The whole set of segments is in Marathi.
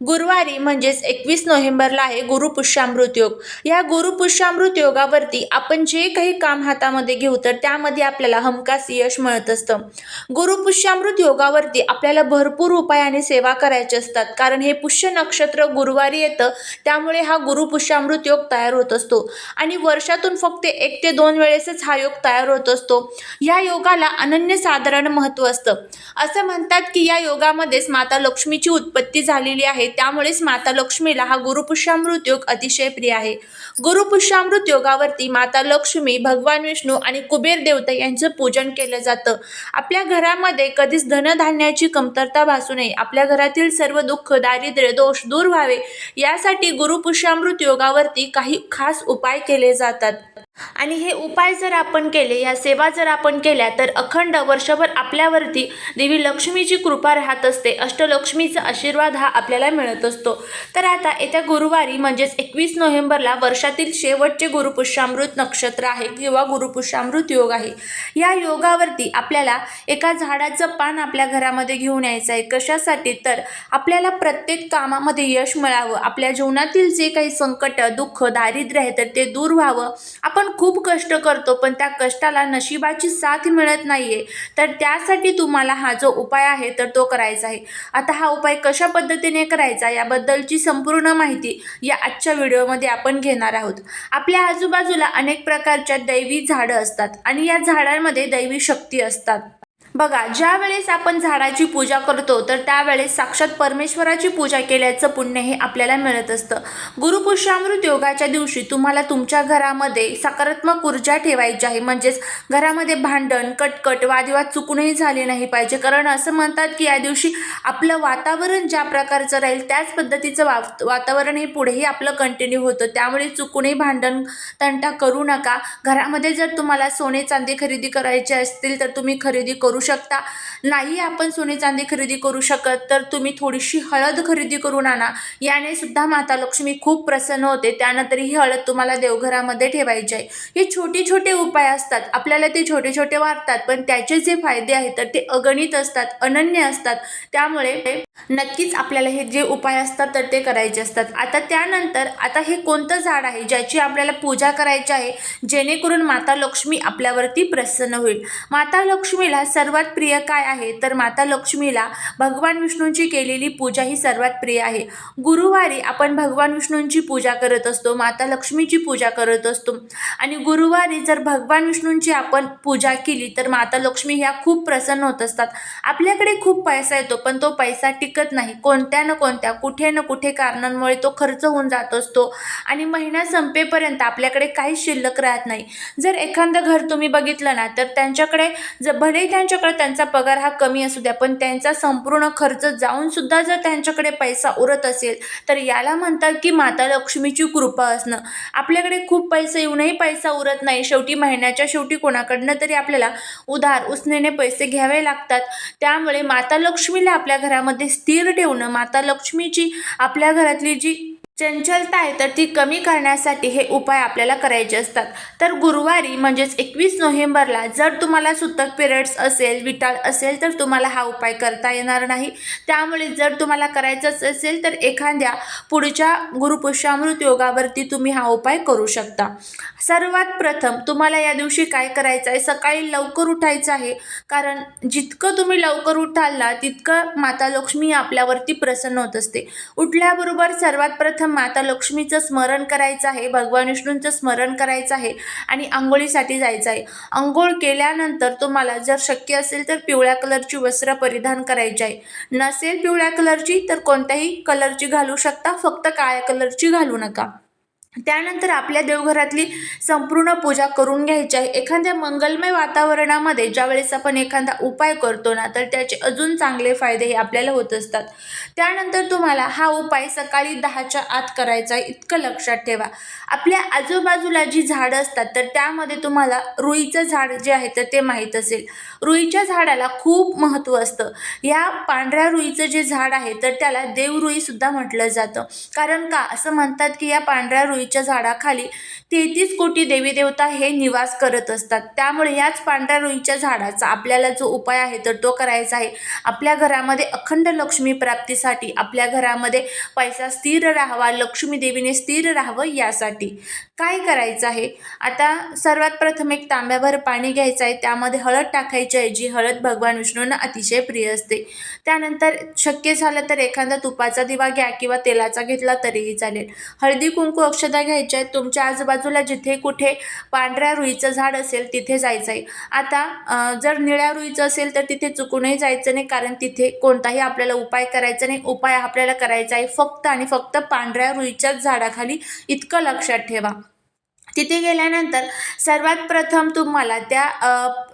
गुरुवारी म्हणजेच एकवीस नोव्हेंबरला आहे गुरुपुष्यामृत योग. या गुरुपुष्यामृत योगावरती आपण जे काही काम हातामध्ये घेऊ तर त्यामध्ये आपल्याला हमखास यश मिळत असतं. गुरुपुष्यामृत योगावरती आपल्याला भरपूर उपाय आणि सेवा करायचे असतात. कारण हे पुष्य नक्षत्र गुरुवारी येतं त्यामुळे हा गुरुपुष्यामृत योग तयार होत असतो. आणि वर्षातून फक्त एक ते दोन वेळेसच हा योग तयार होत असतो. या योगाला अनन्यसाधारण महत्त्व असतं. असं म्हणतात की या योगामध्येच माता लक्ष्मीची उत्पत्ती झालेली आहे. त्यामुळेच माता लक्ष्मीला हा गुरुपुष्यामृत योग अतिशय प्रिय आहे. गुरुपुष्यामृत योगावरती माता लक्ष्मी भगवान विष्णू आणि कुबेर देवता यांचं पूजन केलं जातं. आपल्या घरामध्ये कधीच धनधान्याची कमतरता भासू नये. आपल्या घरातील सर्व दुःख दारिद्र्य दोष दूर व्हावे. यासाठी गुरुपुष्यामृत योगावरती काही खास उपाय केले जातात. आणि हे उपाय जर आपण केले या सेवा जर आपण केल्या तर अखंड वर्षभर आपल्यावरती देवी लक्ष्मीची कृपा राहत असते. अष्टलक्ष्मीचा आशीर्वाद हा आपल्याला मिळत असतो. तर आता येत्या गुरुवारी म्हणजेच एकवीस नोव्हेंबरला वर्षातील शेवटचे गुरुपुष्यामृत नक्षत्र आहे किंवा गुरुपुष्यामृत योग आहे. या योगावरती आपल्याला एका झाडाचं पान आपल्या घरामध्ये घेऊन यायचं आहे. कशासाठी? तर आपल्याला प्रत्येक कामामध्ये यश मिळावं. आपल्या जीवनातील जे काही संकट दुःख दारिद्र्य आहे तर ते दूर व्हावं. आपण खूप खूप कष्ट करतो पण त्या कष्टाला नशिबाची साथ मिळत नाहीये. तर त्यासाठी तुम्हाला हा जो उपाय आहे तर तो करायचा आहे. आता हा उपाय कशा पद्धतीने करायचा याबद्दलची संपूर्ण माहिती या आजच्या व्हिडिओमध्ये आपण घेणार आहोत. आपल्या आजूबाजूला अनेक प्रकारच्या दैवी झाडं असतात आणि या झाडांमध्ये दैवी शक्ती असतात. बघा ज्या वेळेस आपण झाडाची पूजा करतो तर त्यावेळेस साक्षात परमेश्वराची पूजा केल्याचं पुण्य हे आपल्याला मिळत असतं. गुरुपुष्यामृत योगाच्या दिवशी तुम्हाला तुमच्या घरामध्ये सकारात्मक ऊर्जा ठेवायची आहे. म्हणजेच घरामध्ये भांडण कटकट वादविवाद चुकूनही झाले नाही पाहिजे. कारण असं म्हणतात की या दिवशी आपलं वातावरण ज्या प्रकारचं राहील त्याच पद्धतीचं वा वातावरण हे पुढेही आपलं कंटिन्यू होतं. त्यामुळे चुकूनही भांडण तंटा करू नका. घरामध्ये जर तुम्हाला सोने चांदी खरेदी करायचे असतील तर तुम्ही खरेदी करू शकता. नाही आपण सोने चांदी खरेदी करू शकत तर तुम्ही थोडीशी हळद खरेदी करून आणा. याने सुद्धा माता लक्ष्मी खूप प्रसन्न होते. त्यानंतर ही हळद तुम्हाला देवघरामध्ये ठेवायची आहे. हे छोटे छोटे उपाय असतात. आपल्याला ते छोटे छोटे वाटतात पण त्याचे जे फायदे आहेत तर ते अगणित असतात अनन्य असतात. त्यामुळे नक्कीच आपल्याला हे जे उपाय असतात तर ते करायचे असतात. आता त्यानंतर आता हे कोणतं झाड आहे ज्याची आपल्याला पूजा करायची आहे जेणेकरून माता लक्ष्मी आपल्यावरती प्रसन्न होईल? माता लक्ष्मीला सर्व सर्वात प्रिय काय आहे? तर माता लक्ष्मीला भगवान विष्णूंची केलेली पूजा ही सर्वात प्रिय आहे. गुरुवारी आपण भगवान विष्णूंची पूजा करत असतो माता लक्ष्मीची पूजा करत असतो. आणि गुरुवारी जर भगवान विष्णूंची आपण पूजा केली तर माता लक्ष्मी ह्या खूप प्रसन्न होत असतात. आपल्याकडे खूप पैसा येतो पण तो पैसा टिकत नाही. कोणत्या ना कोणत्या कुठे ना कुठे कारणांमुळे तो खर्च होऊन जात असतो. आणि महिना संपेपर्यंत आपल्याकडे काहीच शिल्लक राहत नाही. जर एखादं घर तुम्ही बघितलं ना तर त्यांच्याकडे जर भलेही त्यांच्याकडे त्यांचा पगार हा कमी असू द्या पण त्यांचा संपूर्ण खर्च जाऊन सुद्धा जर त्यांच्याकडे पैसा उरत असेल तर याला म्हणतात की माता लक्ष्मीची कृपा असणं. आपल्याकडे खूप पैसे येऊनही पैसा उरत नाही. शेवटी महिन्याच्या शेवटी कोणाकडनं तरी आपल्याला उधार उसनेने पैसे घ्यावे लागतात. त्यामुळे माता लक्ष्मीला आपल्या घरामध्ये स्थिर ठेवणं माता लक्ष्मीची आपल्या घरातली जी चंचलता आहे तर ती कमी करण्यासाठी हे उपाय आपल्याला करायचे असतात. तर गुरुवारी म्हणजेच एकवीस नोव्हेंबरला जर तुम्हाला सुतक पिरियड्स असेल विटाळ असेल तर तुम्हाला हा उपाय करता येणार नाही. त्यामुळे जर तुम्हाला करायचंच असेल तर एखाद्या पुढच्या गुरुपुष्यामृत योगावरती तुम्ही हा उपाय करू शकता. सर्वात प्रथम तुम्हाला या दिवशी काय करायचं आहे? सकाळी लवकर उठायचं आहे. कारण जितकं तुम्ही लवकर उठाल ना तितकं माता लक्ष्मी आपल्यावरती प्रसन्न होत असते. उठल्याबरोबर सर्वात प्रथम माता लक्ष्मीचं स्मरण करायचं आहे भगवान विष्णूंचं स्मरण करायचं आहे आणि आंघोळीसाठी जायचं आहे. आंघोळ केल्यानंतर तुम्हाला जर शक्य असेल तर पिवळ्या कलरची वस्त्र परिधान करायची आहे. नसेल पिवळ्या कलरची तर कोणत्याही कलरची घालू शकता फक्त काळ्या कलरची घालू नका. त्यानंतर आपल्या देवघरातली संपूर्ण पूजा करून घ्यायची आहे. एखाद्या मंगलमय वातावरणामध्ये ज्यावेळेस आपण एखादा उपाय करतो ना तर त्याचे अजून चांगले फायदे हे आपल्याला होत असतात. त्यानंतर तुम्हाला हा उपाय सकाळी दहाच्या आत करायचा आहे. इतकं लक्षात ठेवा. आपल्या आजूबाजूला जी झाडं असतात तर त्यामध्ये तुम्हाला रुईचं झाड जे आहे तर ते माहीत असेल. रुईच्या झाडाला खूप महत्त्व असतं. या पांढऱ्या रुईचं जे झाड आहे तर त्याला देवरुईसुद्धा म्हटलं जातं. कारण का? असं म्हणतात की या पांढऱ्या रुई रुईच्या झाडाखाली तेहतीस कोटी देवी देवता हे निवास करत असतात. त्यामुळे याच पांढऱ्या रुईच्या झाडाचा आपल्याला जो उपाय आहे तर तो करायचा आहे. आपल्या घरामध्ये अखंड लक्ष्मी प्राप्तीसाठी आपल्या घरामध्ये पैसा स्थिर राहावा लक्ष्मी देवीने स्थिर राहावं यासाठी. काय करायचं आहे? आता सर्वात प्रथम एक तांब्याभर पाणी घ्यायचं आहे. त्यामध्ये हळद टाकायची आहे जी हळद भगवान विष्णूंना अतिशय प्रिय असते. त्यानंतर शक्य झालं तर एखादा तुपाचा दिवा घ्या किंवा तेलाचा घेतला तरीही चालेल. हळदी कुंकू अक्षदा घ्यायचे आहेत. तुमच्या आजूबाजूला जिथे कुठे पांढऱ्या रुईचं झाड असेल तिथे जायचं आहे आता जर निळ्या रुईचं असेल तर तिथे चुकूनही जायचं नाही कारण तिथे कोणताही आपल्याला उपाय करायचा नाही. उपाय आपल्याला करायचा आहे फक्त आणि फक्त पांढऱ्या रुईच्याच झाडाखाली इतकं लक्षात ठेवा. तिथे गेल्यानंतर सर्वात प्रथम तुम्हाला त्या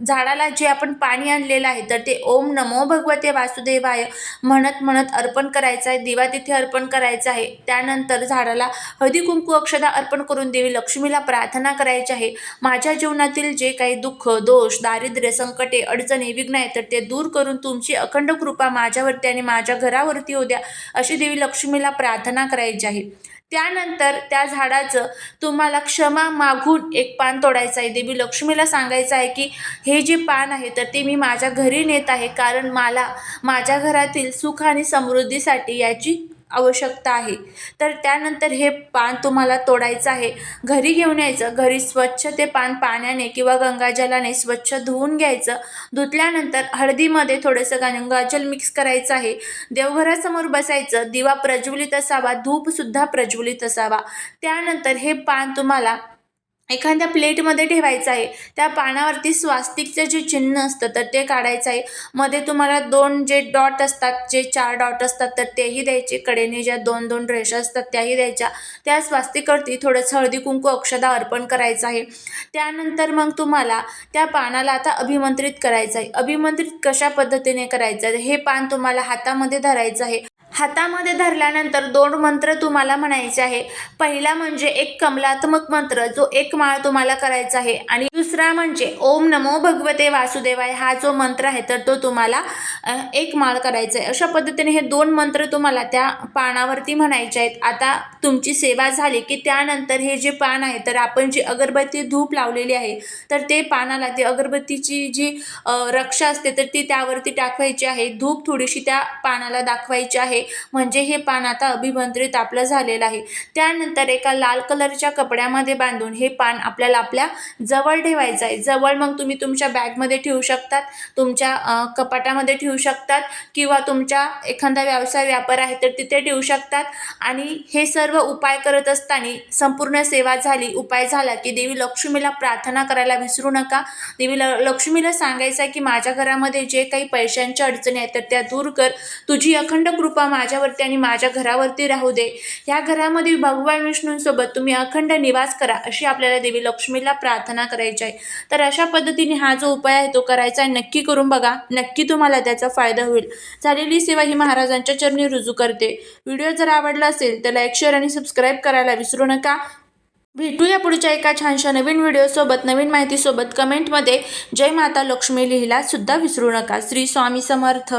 झाडाला जे आपण पाणी आणलेलं आहे तर ते ओम नमो भगवते वासुदेवाय म्हणत म्हणत अर्पण करायचं आहे. दिवा तिथे अर्पण करायचा आहे. त्यानंतर झाडाला हळदी कुंकू अक्षदा अर्पण करून देवी लक्ष्मीला प्रार्थना करायची आहे. माझ्या जीवनातील जे काही दुःख दोष दारिद्र्य संकटे अडचणी विघ्न आहेत तर ते दूर करून तुमची अखंड कृपा माझ्यावरती आणि माझ्या घरावरती होऊ द्या अशी देवी लक्ष्मीला प्रार्थना करायची आहे. त्यानंतर त्या झाडाचं तुम्हाला क्षमा मागून एक पान तोडायचं आहे. देवी लक्ष्मीला सांगायचं आहे की हे जे पान आहे तर ते मी माझ्या घरी नेत आहे. कारण मला माझ्या घरातील सुख आणि समृद्धीसाठी याची आवश्यकता आहे. तर त्यानंतर हे पान तुम्हाला तोडायचं आहे. घरी घेऊन यायचं. घरी स्वच्छ ते पान पाण्याने किंवा गंगाजलाने स्वच्छ धुवून घ्यायचं. धुतल्यानंतर हळदीमध्ये थोडंसं गंगाजल मिक्स करायचं आहे. देवघरासमोर बसायचं. दिवा प्रज्वलित असावा. धूपसुद्धा प्रज्वलित असावा. त्यानंतर हे पान तुम्हाला एखाद्या प्लेटमध्ये ठेवायचं आहे त्या पानावरती स्वास्तिकचं जे चिन्ह असतं तर ते काढायचं आहे. मध्ये तुम्हाला दोन जे डॉट असतात जे चार डॉट असतात तर तेही द्यायचे. कडेने ज्या दोन दोन रेषा असतात त्याही द्यायच्या. त्या स्वास्तिकवरती थोडंसं हळदी कुंकू अक्षदा अर्पण करायचं आहे. त्यानंतर मग तुम्हाला त्या पानाला आता अभिमंत्रित करायचं आहे. अभिमंत्रित कशा पद्धतीने करायचं आहे? हे पान तुम्हाला हातामध्ये धरायचं आहे. हातामध्ये धरल्यानंतर दोन मंत्र तुम्हाला म्हणायचे आहे. पहिला म्हणजे एक कमलात्मक मंत्र जो एक माळ तुम्हाला करायचा आहे आणि दुसरा म्हणजे ओम नमो भगवते वासुदेवाय हा जो मंत्र आहे तर तो तुम्हाला एक माळ करायचा आहे अशा पद्धतीने हे दोन मंत्र तुम्हाला त्या पानावरती म्हणायचे आहेत. आता तुमची सेवा झाली की त्यानंतर हे जे पान आहे तर आपण जी अगरबत्ती धूप लावलेली आहे तर ते पानाला ती अगरबत्तीची जी रक्षा असते तर ती त्यावरती टाकवायची आहे. धूप थोडीशी त्या पानाला दाखवायची आहे. म्हणजे हे पान आता अभिमंत्रित आपलं झालेलं आहे. त्यानंतर एका लाल कलरच्या कपड्यामध्ये बांधून हे पान आपल्याला आपल्या जवळ ठेवायचं आहे. जवळ मग तुम्ही तुमच्या बॅगमध्ये ठेवू शकतात तुमच्या कपाटामध्ये ठेवू शकतात किंवा तुमच्या एखादा व्यवसाय व्यापार आहे तर तिथे ठेवू शकतात. आणि हे सर्व उपाय करत असताना संपूर्ण सेवा झाली उपाय झाला की देवी लक्ष्मीला प्रार्थना करायला विसरू नका. देवी ल लक्ष्मीला सांगायचं आहे की माझ्या घरामध्ये जे काही पैशांच्या अडचणी आहेत तर त्या दूर कर. तुझी अखंड कृपा माझ्यावरती आणि माझ्या घरावरती राहू दे. ह्या घरामध्ये भगवान विष्णूंसोबत तुम्ही अखंड निवास करा अशी आपल्याला देवी लक्ष्मीला प्रार्थना करायची करायची आहे. तर अशा पद्धतीने हा जो उपाय आहे तो करायचा आहे. नक्की करून बघा. नक्की तुम्हाला त्याचा फायदा होईल. झालेली सेवा ही महाराजांच्या चरणी रुजू करते. व्हिडिओ जर आवडला असेल तर लाईक शेअर आणि सबस्क्राईब करायला विसरू नका. भेटूया पुढच्या एका छानशा नवीन व्हिडिओसोबत नवीन माहितीसोबत कमेंटमध्ये. जय माता लक्ष्मी लिहिला सुद्धा विसरू नका. श्री स्वामी समर्थ.